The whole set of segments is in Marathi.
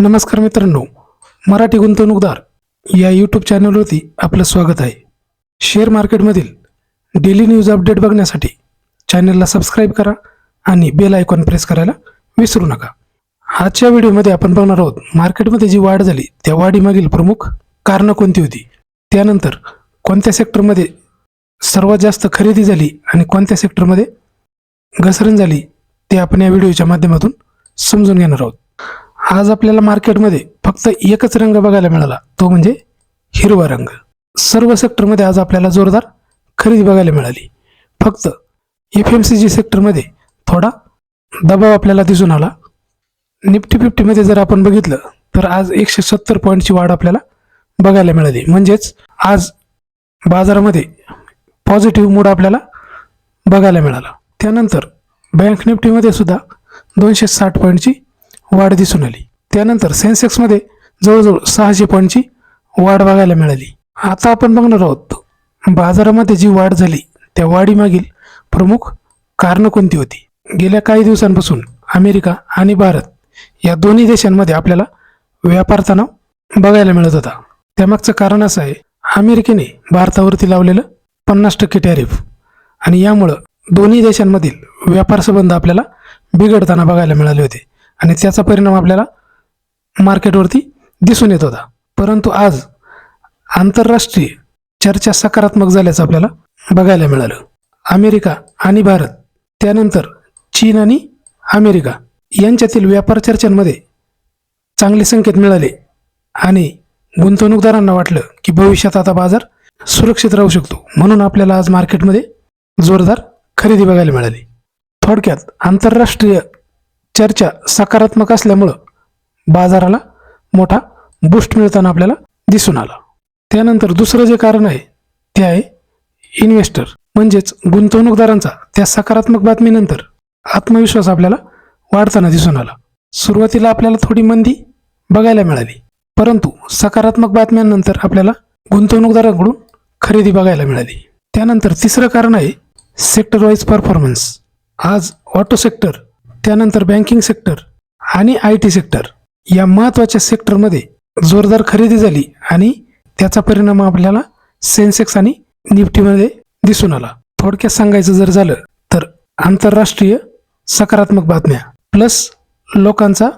नमस्कार मित्रांनो मराठी गुंतवणूकदार या यूट्यूब चॅनलवरती आपलं स्वागत आहे. शेअर मार्केटमधील डेली न्यूज अपडेट बघण्यासाठी चॅनलला सबस्क्राईब करा आणि बेल आयकॉन प्रेस करायला विसरू नका. आजच्या व्हिडिओमध्ये आपण बघणार आहोत मार्केटमध्ये जी वाढ झाली त्या वाढीमागील प्रमुख कारणं कोणती होती? त्यानंतर कोणत्या सेक्टरमध्ये सर्वात जास्त खरेदी झाली आणि कोणत्या सेक्टरमध्ये घसरण झाली ते आपण या व्हिडिओच्या माध्यमातून समजून घेणार आहोत. आज आपल्याला मार्केटमध्ये फक्त एकच रंग बघायला मिळाला. तो म्हणजे हिरवा रंग. सर्व सेक्टरमध्ये आज आपल्याला जोरदार खरेदी बघायला मिळाली. फक्त एफ एम सी जी सेक्टरमध्ये थोडा दबाव आपल्याला दिसून आला. निफ्टी फिफ्टीमध्ये जर आपण बघितलं तर आज एकशे सत्तर पॉईंटची वाढ आपल्याला बघायला मिळाली. म्हणजेच आज बाजारामध्ये पॉझिटिव्ह मूड आपल्याला बघायला मिळाला. त्यानंतर बँक निफ्टीमध्ये सुद्धा दोनशे साठ पॉईंटची वाढ दिसून आली. त्यानंतर सेन्सेक्समध्ये जवळजवळ सहाशे पॉईंटची वाढ बघायला मिळाली. आता आपण बघणार आहोत बाजारामध्ये जी वाढ झाली त्या वाढीमागील प्रमुख कारणं कोणती होती? गेल्या काही दिवसांपासून अमेरिका आणि भारत या दोन्ही देशांमध्ये आपल्याला व्यापार तणाव बघायला मिळत होता. त्यामागचं कारण असं आहे अमेरिकेने भारतावरती लावलेलं पन्नास टक्के टॅरिफ आणि यामुळं दोन्ही देशांमधील व्यापार संबंध आपल्याला बिघडताना बघायला मिळाले होते. आणि त्याचा परिणाम आपल्याला मार्केटवरती दिसून येत होता. परंतु आज आंतरराष्ट्रीय चर्चा सकारात्मक झाल्याचं आपल्याला बघायला मिळालं. अमेरिका आणि भारत त्यानंतर चीन आणि अमेरिका यांच्यातील व्यापार चर्चांमध्ये चांगले संकेत मिळाले आणि गुंतवणूकदारांना वाटलं की भविष्यात आता बाजार सुरक्षित राहू शकतो. म्हणून आपल्याला आज मार्केटमध्ये जोरदार खरेदी बघायला मिळाली. थोडक्यात आंतरराष्ट्रीय चर्चा सकारात्मक असल्यामुळं बाजाराला मोठा बूस्ट मिळताना आपल्याला दिसून आला. त्यानंतर दुसरं जे कारण आहे ते आहे इन्व्हेस्टर म्हणजेच गुंतवणूकदारांचा त्या सकारात्मक बातमीनंतर आत्मविश्वास आपल्याला वाढताना दिसून आला. सुरुवातीला आपल्याला थोडी मंदी बघायला मिळाली परंतु सकारात्मक बातम्यांनंतर आपल्याला गुंतवणूकदारांकडून खरेदी बघायला मिळाली. त्यानंतर तिसरं कारण आहे सेक्टर वाईज परफॉर्मन्स आज ऑटो सेक्टर त्यानंतर बँकिंग सेक्टर आणि आय टी सेक्टर या महत्त्वाच्या सेक्टरमध्ये जोरदार खरेदी झाली आणि त्याचा परिणाम आपल्याला सेन्सेक्स आणि निफ्टीमध्ये दिसून आला. थोडक्यात सांगायचं जर झालं तर आंतरराष्ट्रीय सकारात्मक बातम्या प्लस लोकांचा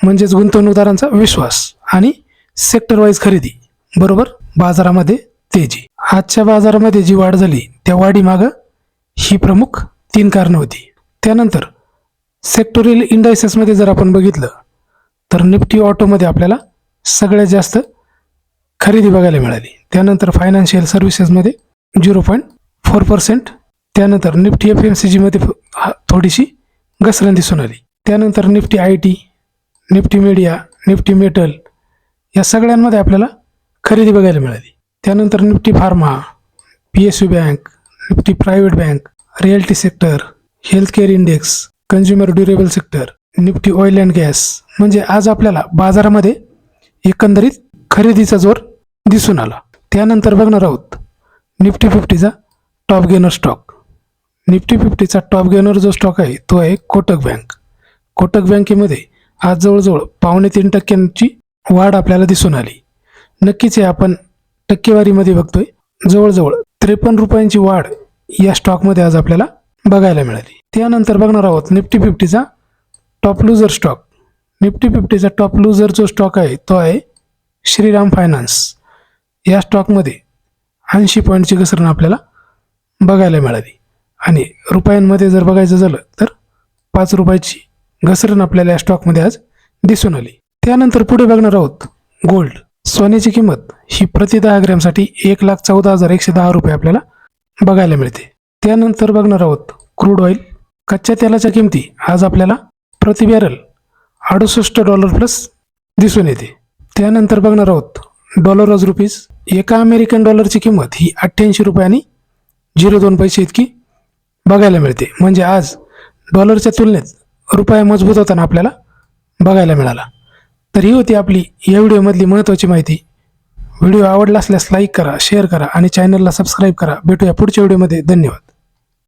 म्हणजेच गुंतवणूकदारांचा विश्वास आणि सेक्टर वाईज खरेदी बरोबर? बाजारामध्ये तेजी. आजच्या बाजारामध्ये जी वाढ झाली त्या वाढीमागं ही प्रमुख तीन कारणं होती. त्यानंतर सेक्टोरियल इंडायसेसमध्ये जर आपण बघितलं तर निफ्टी ऑटोमध्ये आपल्याला सगळ्यात जास्त खरेदी बघायला मिळाली. त्यानंतर फायनान्शियल सर्व्हिसेसमध्ये झिरो पॉईंट फोर पर्सेंट त्यानंतर निफ्टी एफ एम सी जीमध्ये थोडीशी घसरण दिसून आली. त्यानंतर Nifty I T Nifty media Nifty metal या सगळ्यांमध्ये आपल्याला खरेदी बघायला मिळाली. त्यानंतर Nifty pharma P S U bank Nifty private bank realty sector health care index consumer durable sector Nifty oil and gas म्हणजे आज आपल्याला बाजारामध्ये एकंदरीत खरेदीचा जोर दिसून आला. त्यानंतर बघणार आहोत निफ्टी फिफ्टीचा टॉप गेनर स्टॉक निफ्टी फिफ्टीचा टॉप गेनर जो स्टॉक आहे तो आहे कोटक बँक कोटक बँकेमध्ये आज जवळजवळ पावणे तीन टक्क्यांची वाढ आपल्याला दिसून आली. नक्कीच हे आपण टक्केवारीमध्ये बघतोय. जवळजवळ त्रेपन्न रुपयांची वाढ या स्टॉकमध्ये आज आपल्याला बघायला मिळाली. त्यानंतर बघणार आहोत निफ्टी फिफ्टीचा टॉप लूजर स्टॉक निफ्टी फिफ्टीचा टॉप लूजर जो स्टॉक आहे तो आहे श्रीराम फायनान्स या स्टॉकमध्ये ऐंशी पॉईंटची घसरण आपल्याला बघायला मिळाली. आणि रुपयांमध्ये जर बघायचं झालं तर पाच रुपयाची घसरण आपल्याला या स्टॉकमध्ये आज दिसून आली. त्यानंतर पुढे बघणार आहोत गोल्ड सोन्याची किंमत ही प्रति दहा ग्रॅमसाठी एक लाख चौदा हजार एकशे दहा रुपये आपल्याला बघायला मिळते. त्यानंतर बघणार आहोत क्रूड ऑइल कच्च्या तेलाच्या किमती आज आपल्याला प्रति बॅरल अडुसष्ट डॉलर प्लस दिसून येते. त्यानंतर बघणार आहोत डॉलर ऑज रुपीज एका अमेरिकन डॉलरची किंमत ही अठ्ठ्याऐंशी रुपयांनी झिरो दोन पैसे इतकी बघायला मिळते. म्हणजे आज डॉलरच्या तुलनेत रुपया मजबूत होताना आपल्याला बघायला मिळाला. तर ही होती आपली या व्हिडिओमधली महत्त्वाची माहिती. व्हिडिओ आवडला असल्यास लाईक करा शेअर करा आणि चॅनलला सबस्क्राईब करा. भेटूया पुढच्या व्हिडिओमध्ये धन्यवाद.